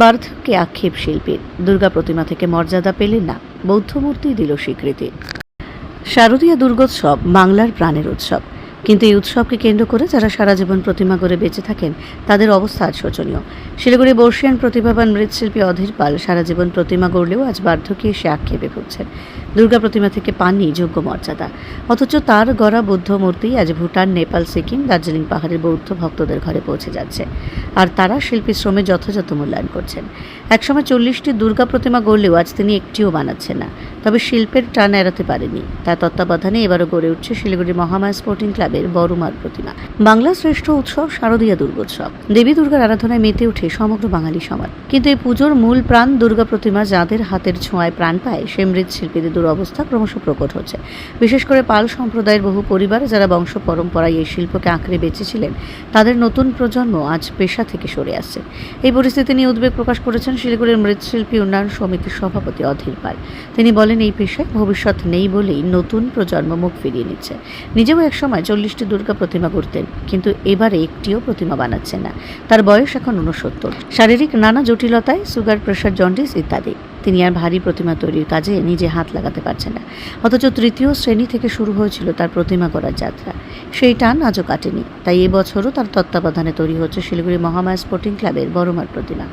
বার্ধক্যে আক্ষেপ শিল্পীর। দুর্গা প্রতিমা থেকে মর্যাদা পেলেন না বৌদ্ধ মূর্তি দিল স্বীকৃতি। শারদীয় দুর্গোৎসব বাংলার প্রাণের উৎসব। কিন্তু এই উৎসবকে কেন্দ্র করে যারা সারা জীবন প্রতিমা করে বেঁচে থাকেন, তাদের অবস্থা শোচনীয়। শিলিগুড়ি বর্ষিয়ান প্রতিভাবান মৃৎশিল্পী অধীর পাল সারা জীবন প্রতিমা গড়লেও আজ বার্ধক্যে এসে আক্ষেপে ভুগছেন। দুর্গা প্রতিমা থেকে পাননি যোগ্য মর্যাদা। অথচ তার গড়া বুদ্ধ মূর্তি আজ ভুটান, নেপাল, সিকিম, দার্জিলিং পাহাড়ের বৌদ্ধ ভক্তদের ঘরে পৌঁছে যাচ্ছে। আর তারা শিল্পী শ্রমে যথাযথ মূল্যায়ন করছেন। একসময় চল্লিশটি দুর্গা প্রতিমা গড়লেও আজ তিনি একটিও বানাচ্ছেন না। তবে শিল্পের টান এড়াতে পারেনি। তার তত্ত্বাবধানে এবারও গড়ে উঠছে শিলিগুড়ি মহামায়া স্পোর্টিং ক্লাবের বড়মার প্রতিমা। বাংলার শ্রেষ্ঠ উৎসব শারদীয়া দুর্গোৎসব। দেবী দুর্গার আরাধনায় মেতে ওঠে সমগ্র বাঙালি সমাজ। কিন্তু এই পুজোর মূল প্রাণ দুর্গা প্রতিমা যাদের হাতের ছোঁয়ায় প্রাণ পায়, সে মৃৎশিল্পীদের দুরবস্থা ক্রমশ প্রকট হচ্ছে। বিশেষ করে পাল সম্প্রদায়ের বহু পরিবার যারা বংশ পরম্পরায় এই শিল্পকে আঁকড়ে বেঁচেছিলেন, তাদের নতুন প্রজন্ম আজ পেশা থেকে সরে আসছে। এই পরিস্থিতি নিয়ে উদ্বেগ প্রকাশ করেছেন শিলিগুড়ির মৃৎশিল্পী উন্নয়ন সমিতির সভাপতি অধীর পাল। তিনি বলেন, এই পেশায় ভবিষ্যৎ নেই বলেই নতুন প্রজন্ম মুখ ফিরিয়ে নিচ্ছে। নিজেও একসময় চল্লিশটি দুর্গা প্রতিমা করতেন কিন্তু এবারে একটিও প্রতিমা বানাচ্ছেন না। তার বয়স এখন উনসত্তর শারীরিক নানা জটিলতায়, সুগার, প্রেশার, জন্ডিস ইত্যাদি। তিনি আর ভারী প্রতিমা তৈরির কাজে নিজে হাত লাগাতে পারছেন না। অথচ তৃতীয় শ্রেণি থেকে শুরু হয়েছিল তার প্রতিমা করার যাত্রা। সেই টান আজও কাটেনি। তাই এবছরও তার তত্ত্বাবধানে তৈরি হচ্ছে শিলিগুড়ি মহামায়া স্পোর্টিং ক্লাবের বড়মার প্রতিমা।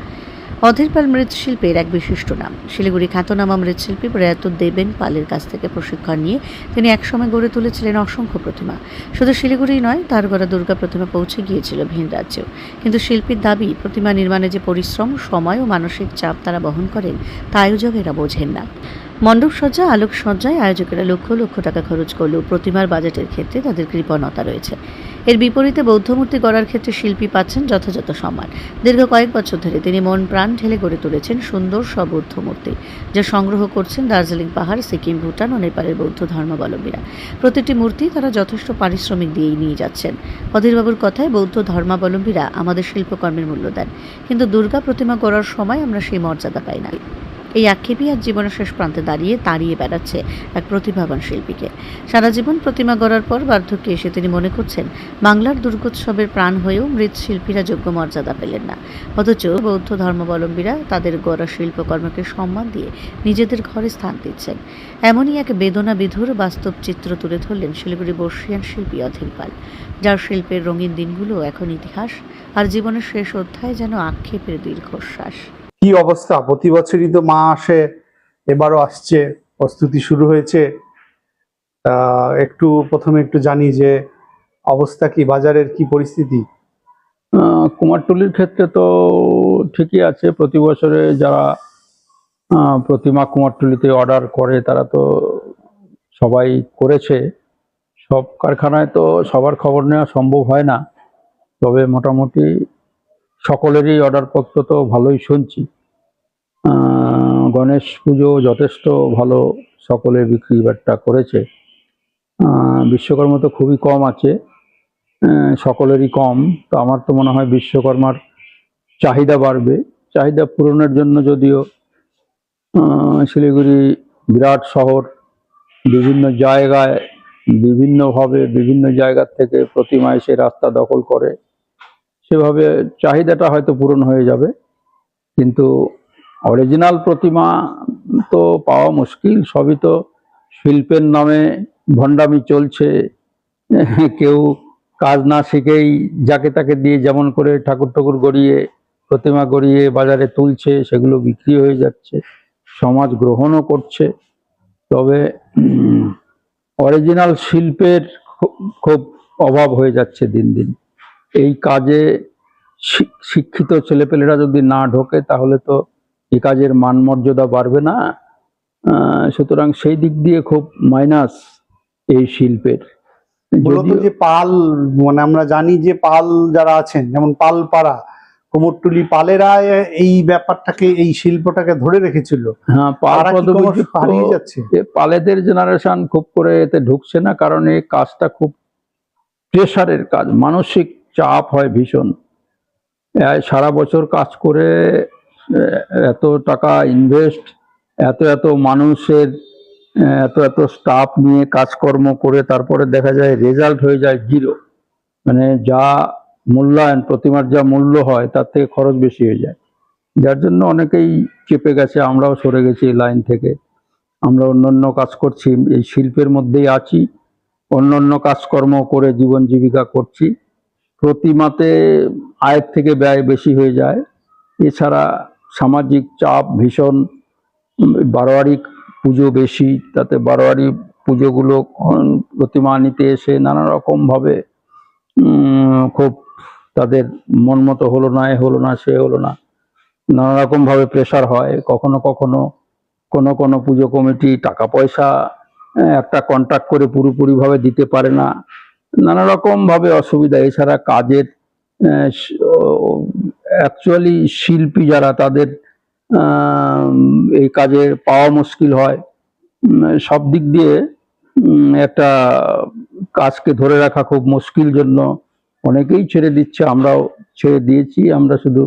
অধীর পাল মৃৎশিল্পের এক বিশিষ্ট নাম। শিলিগুড়ি খ্যাতনামা মৃৎশিল্পী প্রয়াত দেবেন পালের কাছ থেকে প্রশিক্ষণ নিয়ে তিনি একসময় গড়ে তুলেছিলেন অসংখ্য প্রতিমা। শুধু শিলিগুড়ি নয় তার গড়া দুর্গা প্রতিমা পৌঁছে গিয়েছিল ভিন রাজ্যেও। কিন্তু শিল্পীর দাবি, প্রতিমা নির্মাণে যে পরিশ্রম, সময় ও মানসিক চাপ তারা বহন করেন, তা আয়োজকেরা বোঝেন না। মণ্ডপসজ্জা, আলোকসজ্জায় আয়োজকেরা লক্ষ লক্ষ টাকা খরচ করলেও প্রতিমার বাজেটের ক্ষেত্রে তাদের কৃপণতা রয়েছে। এর বিপরীতে বৌদ্ধমূর্তি গড়ার ক্ষেত্রে শিল্পী পাচ্ছেন যথাযথ সম্মান। দীর্ঘ কয়েক বছর ধরে তিনি মন প্রাণ ঢেলে গড়ে তুলেছেন সুন্দর সব বৌদ্ধ মূর্তি যা সংগ্রহ করছেন দার্জিলিং পাহাড়, সিকিম, ভুটান ও নেপালের বৌদ্ধ ধর্মাবলম্বীরা। প্রতিটি মূর্তি তারা যথেষ্ট পারিশ্রমিক দিয়েই নিয়ে যাচ্ছেন। অধীরবাবুর কথায় বৌদ্ধ ধর্মাবলম্বীরা আমাদের শিল্পকর্মের মূল্য দেন, কিন্তু দুর্গা প্রতিমা গড়ার সময় আমরা সেই মর্যাদা পাই না। এই আক্ষেপই আজ জীবনের শেষ প্রান্তে দাঁড়িয়ে তাড়িয়ে বেড়াচ্ছে এক প্রতিভাবান শিল্পীকে। সারা জীবন প্রতিমা গড়ার পর বার্ধক্যে এসে তিনি মনে করছেন, বাংলার দুর্গোৎসবের প্রাণ হয়েও মৃৎশিল্পীরা যোগ্য মর্যাদা পেলেন না। অথচ বৌদ্ধ ধর্মাবলম্বীরা তাদের গড়া শিল্পকর্মকে সম্মান দিয়ে নিজেদের ঘরে স্থান দিচ্ছেন। এমনই এক বেদনা বিধুর বাস্তব চিত্র তুলে ধরলেন শিলিগুড়ি বর্ষিয়ান শিল্পী অধীর পাল। যার শিল্পের রঙিন দিনগুলো এখন ইতিহাস, আর জীবনের শেষ অধ্যায় যেন আক্ষেপের দীর্ঘশ্বাস। কি অবস্থা? প্রতি বছরই তো মা আসে, এবারও আসছে, প্রস্তুতি শুরু হয়েছে। একটু প্রথমে একটু জানি যে অবস্থা কি, বাজারের কি পরিস্থিতি? কুমারটুলির ক্ষেত্রে তো ঠিকই আছে, প্রতি বছরে যারা প্রতিমা কুমারটুলিতে অর্ডার করে, তারা তো সবাই করেছে। সব কারখানায় তো সবার খবর নেওয়া সম্ভব হয় না। তবে মোটামুটি সকলেরই অর্ডারপত্র তো ভালোই শুনছি। গণেশ পুজো যথেষ্ট ভালো সকলে বিক্রি বাট্টা করেছে। বিশ্বকর্মা তো খুবই কম আছে। সকলেরই কম। তো আমার তো মনে হয় বিশ্বকর্মার চাহিদা বাড়বে। চাহিদা পূরণের জন্য যদিও শিলিগুড়ি বিরাট শহর, বিভিন্ন জায়গায়, বিভিন্নভাবে বিভিন্ন জায়গা থেকে প্রতিমা এসে রাস্তা দখল করে, সেভাবে চাহিদাটা হয়তো পূরণ হয়ে যাবে। কিন্তু অরিজিনাল প্রতিমা তো পাওয়া মুশকিল, সবই তো শিল্পের নামে ভণ্ডামি চলছে। কেউ কাজ না শিখেই যাকে তাকে দিয়ে যেমন করে ঠাকুর ঠাকুর গড়িয়ে, প্রতিমা গড়িয়ে বাজারে তুলছে, সেগুলো বিক্রি হয়ে যাচ্ছে, সমাজ গ্রহণও করছে। তবে অরিজিনাল শিল্পের খুব অভাব হয়ে যাচ্ছে দিন দিন। এই কাজে শিক্ষিত ছেলেপেলেরা যদি না ঢোকে, তাহলে তো এই কাজের মান মর্যাদা বাড়বে না সুতরাং সেই দিক দিয়ে খুব মাইনাস এই শিল্পের। যে পাল মানে আমরা জানি যে পাল যারা আছেন যেমন পালপাড়া কুমোরটুলি পালেরা এই ব্যাপারটাকে এই শিল্পটাকে ধরে রেখেছিল। হ্যাঁ পাল হারিয়ে যাচ্ছে? পালেদের জেনারেশন খুব করে এতে ঢুকছে না কারণ এই কাজটা খুব প্রেশারের কাজ মানসিক চাপ হয় ভীষণ। সারা বছর কাজ করে এত টাকা ইনভেস্ট এত এত মানুষের এত এত স্টাফ নিয়ে কাজকর্ম করে তারপরে দেখা যায় রেজাল্ট হয়ে যায় জিরো মানে যা মূল্যায়ন, প্রতিমার যা মূল্য হয় তার থেকে খরচ বেশি হয়ে যায়। যার জন্য অনেকেই চেপে গেছে, আমরাও সরে গেছি লাইন থেকে। আমরা অন্য অন্য কাজ করছি, এই শিল্পের মধ্যেই আছি অন্য অন্য কাজকর্ম করে জীবন জীবিকা করছি। প্রতিমাতে আয়ের থেকে ব্যয় বেশি হয়ে যায়। এছাড়া সামাজিক চাপ, ভীষণ বারোয়ারি পুজো বেশি, তাতে বারোয়ারি পুজোগুলো প্রতিমা নিতে এসে নানা রকমভাবে খুব তাদের মন মতো হলো না, এ হলো না, সে হলো না, নানা রকমভাবে প্রেশার হয়। কখনো কখনো কোনো কোনো পুজো কমিটি টাকা পয়সা একটা কন্ট্রাক্ট করে পুরোপুরিভাবে দিতে পারে না। নানা রকমভাবে অসুবিধা। এছাড়া কাজের অ্যাকচুয়ালি শিল্পী যারা তাদের এই কাজের পাওয়া মুশকিল হয়। সব দিক দিয়ে একটা কাজকে ধরে রাখা খুব মুশকিল জন্য অনেকেই ছেড়ে দিচ্ছে, আমরাও ছেড়ে দিয়েছি, আমরা শুধু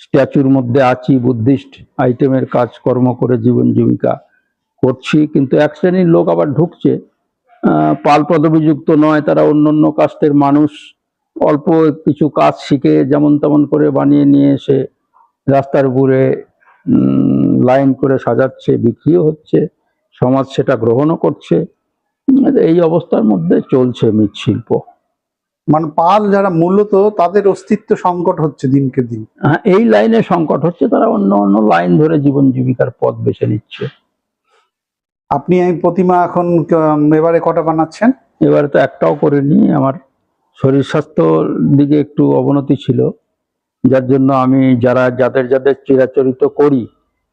স্ট্যাচুর মধ্যে আছি, বুদ্ধিস্ট আইটেমের কাজকর্ম করে জীবন জীবিকা করছি, কিন্তু এক শ্রেণির লোক আবার ঢুকছে। পাল পদবিযুক্ত নয়, তারা অন্য অন্য কাস্টের মানুষ অল্প কিছু কাজ শিখে যেমন তেমন করে বানিয়ে নিয়ে এসে রাস্তার উপরে লাইন করে সাজাচ্ছে বিক্রিও হচ্ছে সমাজ সেটা গ্রহণও করছে। এই অবস্থার মধ্যে চলছে মৃৎশিল্প। মানে পাল যারা মূলত তাদের অস্তিত্ব সংকট হচ্ছে দিনকে দিন। হ্যাঁ এই লাইনে সংকট হচ্ছে তারা অন্য অন্য লাইন ধরে জীবন জীবিকার পথ বেছে নিচ্ছে। আপনি এই প্রতিমা এখন এবারে কটা বানাচ্ছেন? এবারে তো একটাও করিনি আমার শরীর স্বাস্থ্যর দিকে একটু অবনতি ছিল যার জন্য আমি যারা যাদের যাদের চিরাচরিত করি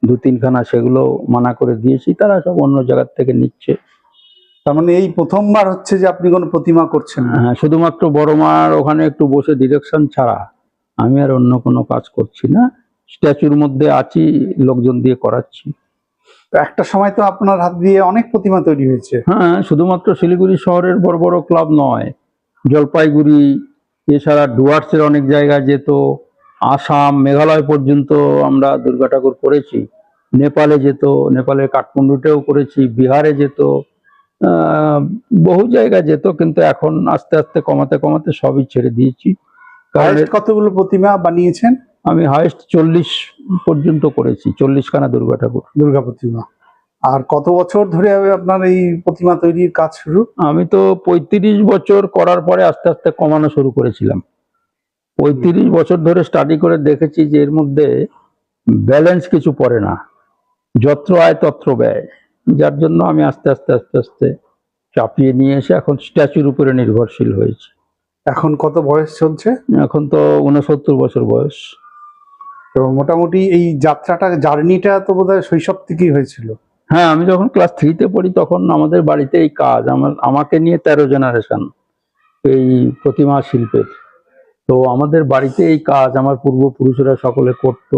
দু তিনখানা সেগুলো মানা করে দিয়েছি তারা সব অন্য জায়গার থেকে নিচ্ছে। তার মানে এই প্রথমবার হচ্ছে যে আপনি কোনো প্রতিমা করছেন হ্যাঁ, শুধুমাত্র বড় মার ওখানে একটু বসে ডিরেকশন ছাড়া আমি আর অন্য কোনো কাজ করছি না। স্ট্যাচুর মধ্যে আছি লোকজন দিয়ে করাচ্ছি। তো একটা সময় তো আপনার হাত দিয়ে অনেক প্রতিমা তৈরি হয়েছে। হ্যাঁ শুধুমাত্র শিলিগুড়ি শহরের বড় বড় ক্লাব নয় জলপাইগুড়ি এছাড়া ডুয়ার্সের অনেক জায়গায় যেত আসাম মেঘালয় পর্যন্ত আমরা দুর্গা ঠাকুর করেছি। নেপালে যেত নেপালের কাঠমান্ডুতেও করেছি বিহারে যেত বহু জায়গায় যেত কিন্তু এখন আস্তে আস্তে কমাতে কমাতে সবই ছেড়ে দিয়েছি। কারণ কতগুলো প্রতিমা বানিয়েছেন? আমি হায়েস্ট চল্লিশ পর্যন্ত করেছি চল্লিশখানা দুর্গা ঠাকুর। দুর্গা প্রতিমা। আর কত বছর ধরে আপনার এই প্রতিমা তৈরির কাজ শুরু? আমি তো পঁয়ত্রিশ বছর করার পরে আস্তে আস্তে কমানো শুরু করেছিলাম। পঁয়ত্রিশ বছর ধরে স্টাডি করে দেখেছি যে এর মধ্যে ব্যালেন্স কিছু পড়ে না। যত্র আয় তত্র ব্যয়। যার জন্য আমি আস্তে আস্তে আস্তে আস্তে চাপিয়ে নিয়ে এসে এখন স্ট্যাচুর উপরে নির্ভরশীল হয়েছি। এখন কত বয়স চলছে? এখন তো উনসত্তর বছর বয়স। তো মোটামুটি এই যাত্রাটা জার্নিটা তো বোধহয় শৈশব থেকেই হয়েছিল। হ্যাঁ আমি যখন ক্লাস থ্রিতে পড়ি তখন আমাদের বাড়িতে এই কাজ, আমার, আমাকে নিয়ে তেরো জেনারেশন এই প্রতিমা শিল্পের। তো আমাদের বাড়িতে এই কাজ, আমার পূর্বপুরুষেরা সকলে করত,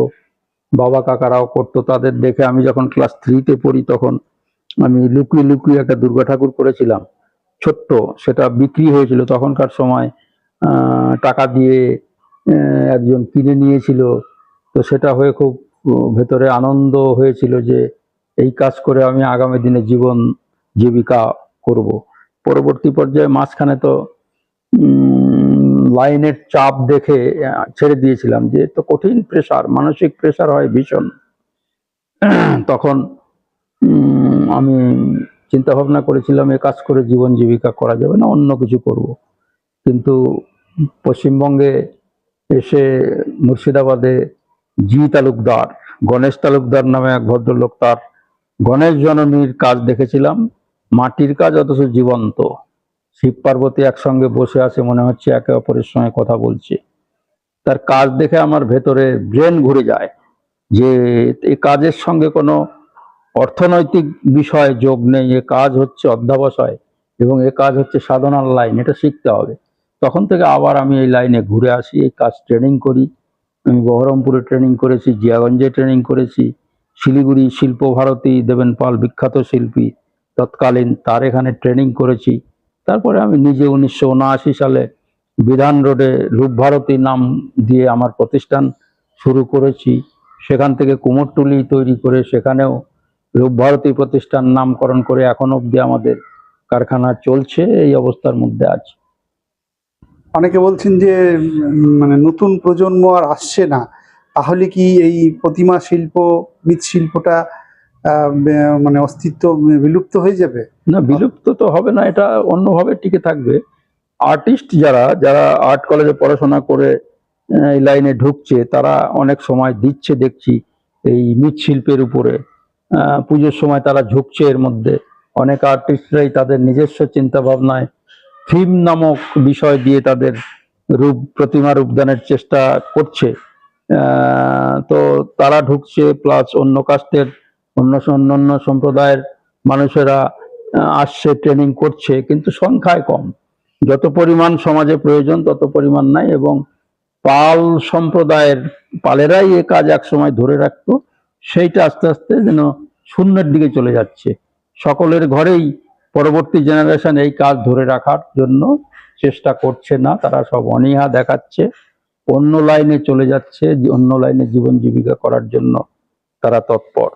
বাবা কাকারাও করতো, তাদের দেখে আমি যখন ক্লাস থ্রিতে পড়ি তখন আমি লুকিয়ে লুকিয়ে একটা দুর্গা ঠাকুর করেছিলাম, ছোট্ট, সেটা বিক্রি হয়েছিল। তখনকার সময় টাকা দিয়ে একজন কিনে নিয়েছিল। তো সেটা হয়ে খুব ভেতরে আনন্দ হয়েছিল যে এই কাজ করে আমি আগামী দিনে জীবন জীবিকা করব। পরবর্তী পর্যায়ে মাঝখানে তো লাইনের চাপ দেখে ছেড়ে দিয়েছিলাম যে তো কঠিন প্রেশার মানসিক প্রেশার হয় ভীষণ। তখন আমি চিন্তা ভাবনা করেছিলাম এ কাজ করে জীবন জীবিকা করা যাবে না, অন্য কিছু করব। কিন্তু পশ্চিমবঙ্গে এসে মুর্শিদাবাদে জি তালুকদার, গণেশ তালুকদার নামে এক ভদ্রলোক তার গণেশ জননীর কাজ দেখেছিলাম। মাটির কাজ অথচ জীবন্ত। শিব পার্বতী একসঙ্গে বসে আছে মনে হচ্ছে একে অপরের সঙ্গে কথা বলছে। তার কাজ দেখে আমার ভেতরে ব্রেন ঘুরে যায় যে এই কাজের সঙ্গে কোনো অর্থনৈতিক বিষয় যোগ নেই। এ কাজ হচ্ছে অধ্যাবসায় এবং এ কাজ হচ্ছে সাধনার লাইন, এটা শিখতে হবে। তখন থেকে আবার আমি এই লাইনে ঘুরে আসি, এই কাজ ট্রেনিং করি। আমি বহরমপুরে ট্রেনিং করেছি, জিয়াগঞ্জে ট্রেনিং করেছি। শিলিগুড়ি শিল্প ভারতী, দেবেন পাল বিখ্যাত শিল্পী, তৎকালীন তার এখানে ট্রেনিং করেছি। তারপরে আমি নিজে উনিশশো উনআশি সালে বিধান রোডে রূপভারতী নাম দিয়ে আমার প্রতিষ্ঠান শুরু করেছি। সেখান থেকে কুমোরটুলি তৈরি করে সেখানেও রূপভারতী প্রতিষ্ঠান নামকরণ করে এখন অবধি আমাদের কারখানা চলছে, এই অবস্থার মধ্যে আছে। অনেকে বলছেন যে মানে নতুন প্রজন্ম আর আসছে না। তাহলে কি এই প্রতিমা শিল্প মৃৎশিল্পটা মানে অস্তিত্ব বিলুপ্ত হয়ে যাবে? না, বিলুপ্ত তো হবে না, এটা অন্যভাবে টিকে থাকবে। আর্টিস্ট যারা যারা আর্ট কলেজে পড়াশোনা করে এই লাইনে ঢুকছে, তারা অনেক সময় দিচ্ছে দেখছি এই মৃৎশিল্পের উপরে। পুজোর সময় তারা ঝুঁকছে এর মধ্যে। অনেক আর্টিস্টরাই তাদের নিজস্ব চিন্তা ভাবনায় থিম নামক বিষয় দিয়ে তাদের রূপ, প্রতিমা রূপদানের চেষ্টা করছে। তো তারা ঢুকছে প্লাস অন্য কাস্টের অন্য অন্য সম্প্রদায়ের মানুষেরা আসছে ট্রেনিং করছে, কিন্তু সংখ্যায় কম। যত পরিমাণ সমাজে প্রয়োজন, তত পরিমাণ নাই এবং পাল সম্প্রদায়ের পালেরাই এ কাজ এক সময় ধরে রাখতো, সেইটা আস্তে আস্তে যেন শূন্যের দিকে চলে যাচ্ছে। সকলের ঘরেই পরবর্তী জেনারেশন এই কাজ ধরে রাখার জন্য চেষ্টা করছে না, তারা সব অনীহা দেখাচ্ছে। অন্য লাইনে চলে যাচ্ছে অন্য লাইনে জীবন জীবিকা করার জন্য তারা তৎপর।